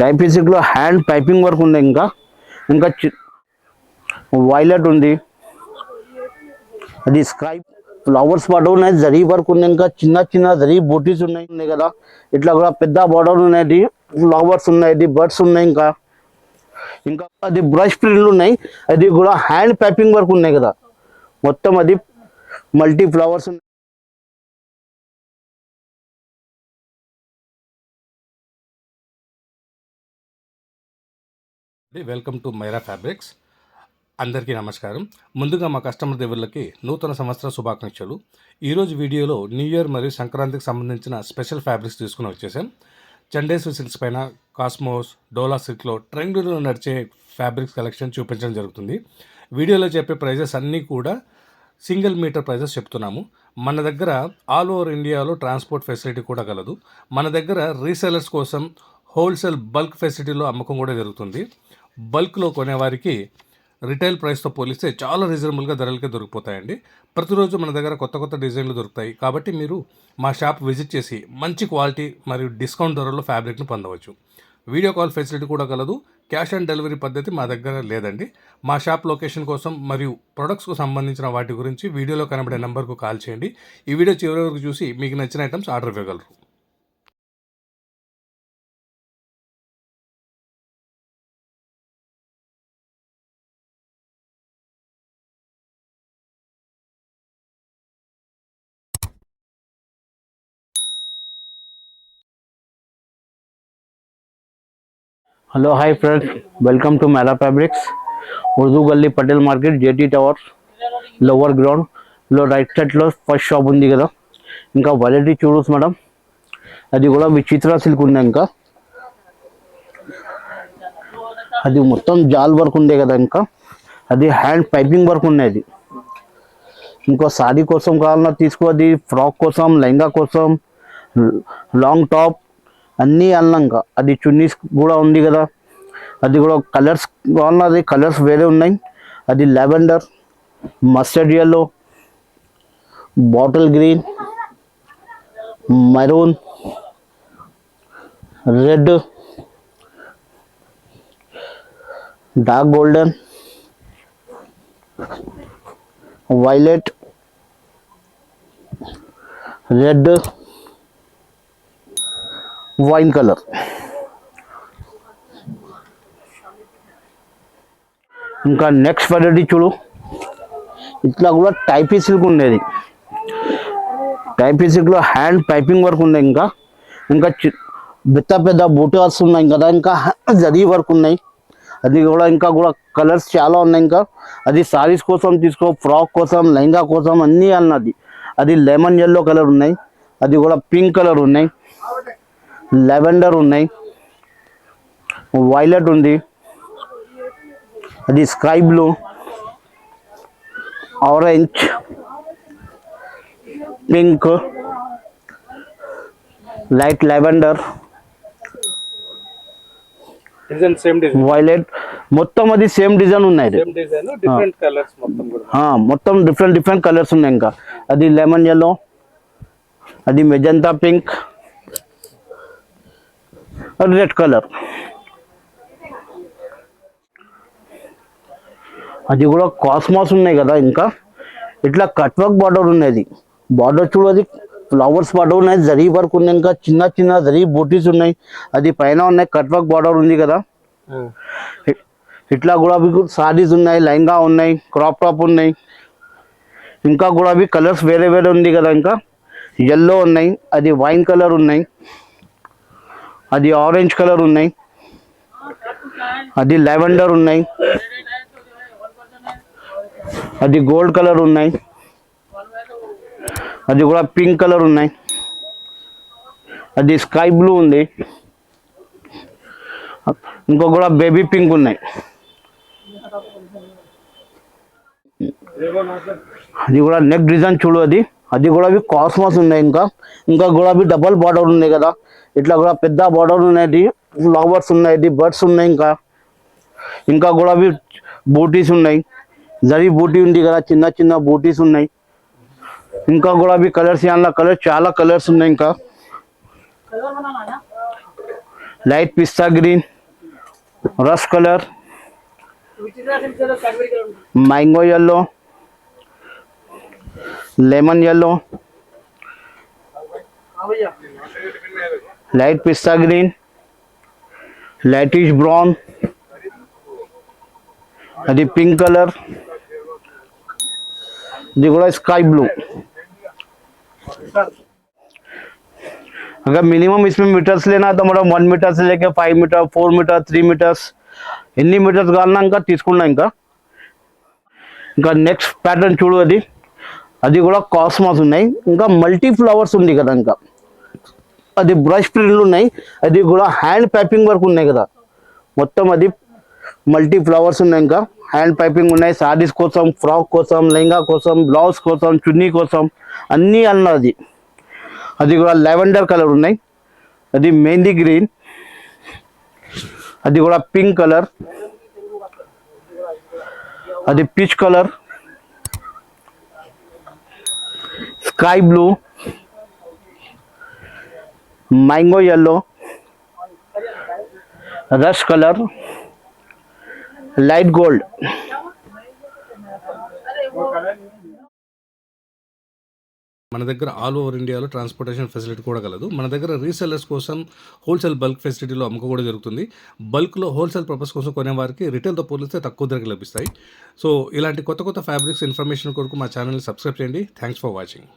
టైపిసిక్లో hand piping work ఉంది ఇంకా. ఇంకా వైలెట్ ఉంది. అది స్కై ఫ్లవర్స్ పాటు ఉన్నాయి జరీ వర్క్ ఉంది ఇంకా. చిన్న చిన్న జరీ బోటీస్ ఉన్నాయి ఉన్నాయి కదా. ఇట్లా కూడా పెద్ద బార్డర్ ఉన్నాయి ఫ్లవర్స్ ఉన్నాయి బర్డ్స్ ఉన్నాయి ఇంకా. ఇంకా అది బ్రష్ ప్రింట్లు ఉన్నాయి అది కూడా హ్యాండ్ పైపింగ్ వర్క్ ఉన్నాయి కదా. మొత్తం అది మల్టీ ఫ్లవర్స్ ఉన్నాయి. Welcome to Myra Fabrics. అందరికీ నమస్కారం. ముందుగా మా కస్టమర్ దేవుళ్ళకి నూతన సంవత్సర శుభాకాంక్షలు. ఈరోజు వీడియోలో న్యూ ఇయర్ మరియు సంక్రాంతికి సంబంధించిన స్పెషల్ ఫ్యాబ్రిక్స్ తీసుకుని వచ్చేసాం. చండేశ్వరి సిల్క్స్ పైన కాస్మోస్ డోలా సిల్క్లో ట్రెండ్లో నడిచే ఫ్యాబ్రిక్స్ కలెక్షన్ చూపించడం జరుగుతుంది. వీడియోలో చెప్పే ప్రైజెస్ అన్నీ కూడా సింగిల్ మీటర్ ప్రైజెస్ చెప్తున్నాము. మన దగ్గర ఆల్ ఓవర్ ఇండియాలో ట్రాన్స్పోర్ట్ ఫెసిలిటీ కూడా కలదు. మన దగ్గర రీసెలర్స్ కోసం హోల్సేల్ బల్క్ ఫెసిలిటీలో అమ్మకం కూడా జరుగుతుంది. బల్క్లో కొనేవారికి రిటైల్ ప్రైస్తో పోలిస్తే చాలా రీజనబుల్గా ధరలకే దొరికిపోతాయండి. ప్రతిరోజు మన దగ్గర కొత్త కొత్త డిజైన్లు దొరుకుతాయి. కాబట్టి మీరు మా షాప్ విజిట్ చేసి మంచి క్వాలిటీ మరియు డిస్కౌంట్ ధరలో ఫ్యాబ్రిక్ను పొందవచ్చు. వీడియో కాల్ ఫెసిలిటీ కూడా కలదు. క్యాష్ ఆన్ డెలివరీ పద్ధతి మా దగ్గర లేదండి. మా షాప్ లొకేషన్ కోసం మరియు ప్రొడక్ట్స్కు సంబంధించిన వాటి గురించి వీడియోలో కనబడే నెంబర్కు కాల్ చేయండి. ఈ వీడియో చివరి వరకు చూసి మీకు నచ్చిన ఐటమ్స్ ఆర్డర్ ఇవ్వగలరు. hello hi friends welcome to मेरा fabrics Urdu Galli Patel market JT tower lower ground లో రైట్ సైడ్ లో ఫస్ట్ షాప్ ఉంది కదా ఇంకా వెరైటీ చూడొచ్చు మేడం అది కూడా విచిత్ర సిల్క్ ఉంది ఇంకా అది మొత్తం జాల్ వర్క్ ఉండే కదా ఇంకా అది హ్యాండ్ పైపింగ్ వర్క్ ఉండేది ఇంకో సారీ కోసం కావాలన్నా తీసుకోది ఫ్రాక్ కోసం లెహంగా కోసం లాంగ్ టాప్ అన్నీ అన్నాక అది చున్నీస్ కూడా ఉంది కదా. అది కూడా కలర్స్ బాగున్నది. కలర్స్ వేరే ఉన్నాయి. అది lavender mustard yellow bottle green maroon red dark golden violet red wine colour. ఇంకా నెక్స్ట్ వెరైటీ చూడు. ఇట్లా కూడా టైపీ సిల్క్ ఉండేది. టైపీ సిల్క్లో హ్యాండ్ పైపింగ్ వర్క్ ఉన్నాయి ఇంకా. ఇంకా చి- పెద్ద పెద్ద బూటాస్ ఉన్నాయి కదా ఇంకా జరీ వర్క్ ఉన్నాయి. అది కూడా ఇంకా కూడా కలర్స్ చాలా ఉన్నాయి ఇంకా. అది సారీస్ కోసం తీసుకో ఫ్రాక్ కోసం లెహంగా కోసం అన్నీ అన్నది. అది లెమన్ ఎల్లో కలర్ ఉన్నాయి. అది కూడా పింక్ కలర్ ఉన్నాయి. లెవెండర్ ఉన్నాయి. వైలెట్ ఉంది. అది sky blue. Orange. Pink. Light lavender. Violet. మొత్తం అది సేమ్ డిజైన్ ఉన్నాయి. మొత్తం డిఫరెంట్ డిఫరెంట్ కలర్స్ ఉన్నాయి ఇంకా. అది లెమన్ ఎల్లో అది మెజంతా పింక్. Red colour. అది కూడా కాస్మాస్ ఉన్నాయి కదా ఇంకా. ఇట్లా కట్ వర్క్ బార్డర్ ఉన్నది. బార్డర్ చూడది ఫ్లవర్స్ బార్డర్ ఉన్నాయి జరీ వర్క్ ఉన్నాయి ఇంకా. చిన్న చిన్న జరీ బూటీస్ ఉన్నాయి. అది పైన ఉన్నాయి కట్ వర్క్ బార్డర్ ఉంది కదా. ఇట్లా కూడా సారీస్ ఉన్నాయి లెహంగా ఉన్నాయి క్రాప్ టాప్ ఉన్నాయి. ఇంకా కూడా కలర్స్ వేరే వేరే ఉంది కదా ఇంకా. ఎల్లో ఉన్నాయి అది వైన్ కలర్ ఉన్నాయి. అది ఆరెంజ్ కలర్ ఉన్నాయి. అది లెవెండర్ ఉన్నాయి. అది గోల్డ్ కలర్ ఉన్నాయి. అది కూడా పింక్ కలర్ ఉన్నాయి. అది స్కై బ్లూ ఉంది. ఇంకో కూడా బేబీ పింక్ ఉన్నాయి. అది కూడా నెక్ డిజైన్ చూడు అది. అది కూడా కాస్మాస్ ఉన్నాయి ఇంకా. ఇంకా గులాబీ డబల్ బార్డర్ ఉన్నాయి కదా. ఇట్లా కూడా పెద్ద బార్డర్ ఉన్నాయి. ఫ్లవర్స్ ఉన్నాయి బర్డ్స్ ఉన్నాయి ఇంకా. ఇంకా గులాబీ బూటీస్ ఉన్నాయి. జరి బూటీ ఉంది కదా చిన్న చిన్న బూటీస్ ఉన్నాయి. ఇంకా కూడా అవి కలర్స్ దానిలో కలర్ చాలా కలర్స్ ఉన్నాయి ఇంకా. Light pista green rust colour mango yellow lemon yellow light pista green lightish brown అది పింక్ కలర్ ఇది కూడా स्काई ब्लू अगर मिनिमम इसमें मीटर्स लेना है तो मतलब वन मीटर से लेके five metre four metre three metres ఎన్ని మీటర్స్ కావాలన్నా ఇంకా తీసుకున్నా ఇంకా ఇంకా నెక్స్ట్ ప్యాటర్న్ చూడు అది అది కూడా కాస్మాస్ ఉన్నాయి. ఇంకా మల్టీ ఫ్లవర్స్ ఉంది కదా ఇంకా. అది బ్రష్ ప్రింట్లు ఉన్నాయి. అది కూడా హ్యాండ్ పైపింగ్ వర్క్ ఉన్నాయి కదా. మొత్తం అది మల్టీ ఫ్లవర్స్ ఉన్నాయి ఇంకా. హ్యాండ్ పైపింగ్ ఉన్నాయి. సారీస్ కోసం ఫ్రాక్ కోసం లెహంగా కోసం బ్లౌజ్ కోసం చున్నీ కోసం అన్నీ అన్నది. అది. కూడా లెవెండర్ కలర్ ఉన్నాయి. అది మెహందీ గ్రీన్ అది కూడా పింక్ కలర్ అది peach colour sky blue mango yellow rust colour light gold మన దగ్గర ఆల్ ఓవర్ ఇండియాలో ట్రాన్స్పోర్టేషన్ ఫెసిలిటీ కూడా కలదు. మన దగ్గర రీసెల్లర్స్ కోసం హోల్సేల్ బల్క్ ఫెసిలిటీలో అమ్మకం కూడా జరుగుతుంది. బల్క్లో హోల్సేల్ పర్పస్ కోసం కొనే వారికి రిటైల్తో పోలిస్తే తక్కువ ధరకు లభిస్తాయి. సో ఇలాంటి కొత్త కొత్త ఫ్యాబ్రిక్స్ ఇన్ఫర్మేషన్ కొరకు మా ఛానల్ని సబ్స్క్రైబ్ చేయండి. Thanks for watching.